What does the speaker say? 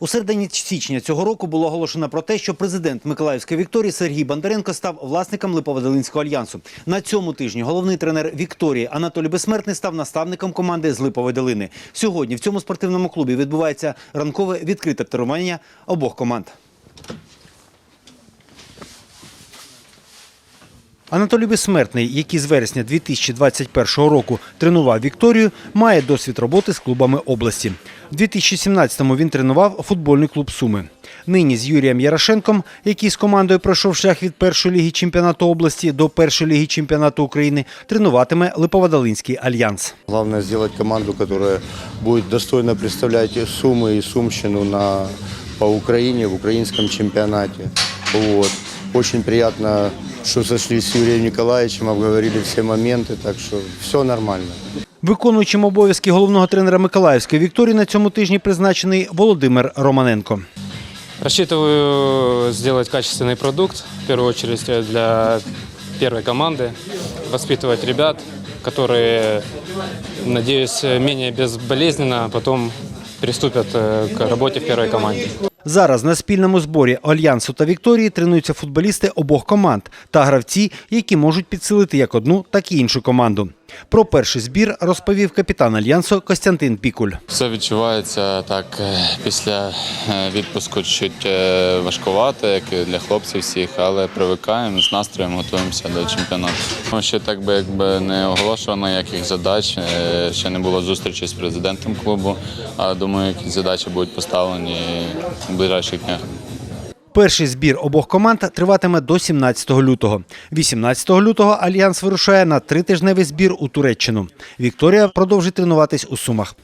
У середині січня цього року було оголошено про те, що президент Миколаївської Вікторії Сергій Бондаренко став власником Липоводолинського альянсу. На цьому тижні головний тренер Вікторії Анатолій Безсмертний став наставником команди з Липової долини. Сьогодні в цьому спортивному клубі відбувається ранкове відкрите тренування обох команд. Анатолій Безсмертний, який з вересня 2021 року тренував Вікторію, має досвід роботи з клубами області. У 2017-му він тренував футбольний клуб Суми. Нині з Юрієм Ярошенком, який з командою пройшов шлях від першої ліги чемпіонату області до першої ліги чемпіонату України, тренуватиме Липоводолинський альянс. Главное сделать команду, которая будет достойно представлять и Сумы, и Сумщину на, по Украине, в украинском чемпионате. Вот. Очень приятно, что сошлись с Юрием Николаевичем, обговорили все моменты, так что все нормально. Виконуючим обов'язки головного тренера Миколаївської Вікторії на цьому тижні призначений Володимир Романенко. Рассчитываю сделать качественный продукт, в первую очередь э, для первой команды, воспитывать ребят, которые, надеюсь, менее безболезненно потом приступят э, к работе в первой команде. Зараз на спільному зборі Альянсу та Вікторії тренуються футболісти обох команд та гравці, які можуть підсилити як одну, так і іншу команду. Про перший збір розповів капітан Альянсу Костянтин Пікуль. Все відчувається так е, після е, відпуску чуть е, важкувато, як і для хлопців всіх, але привикаємо з настроєм, готуємося до чемпіонату. Ну, Ще так би якби не оголошувано ніяких задач, ще не було зустрічі з президентом клубу. А думаю, якісь задачі будуть поставлені в ближайших днях. Перший збір обох команд триватиме до 17 лютого. 18 лютого Альянс вирушає на тритижневий збір у Туреччину. Вікторія продовжить тренуватись у Сумах.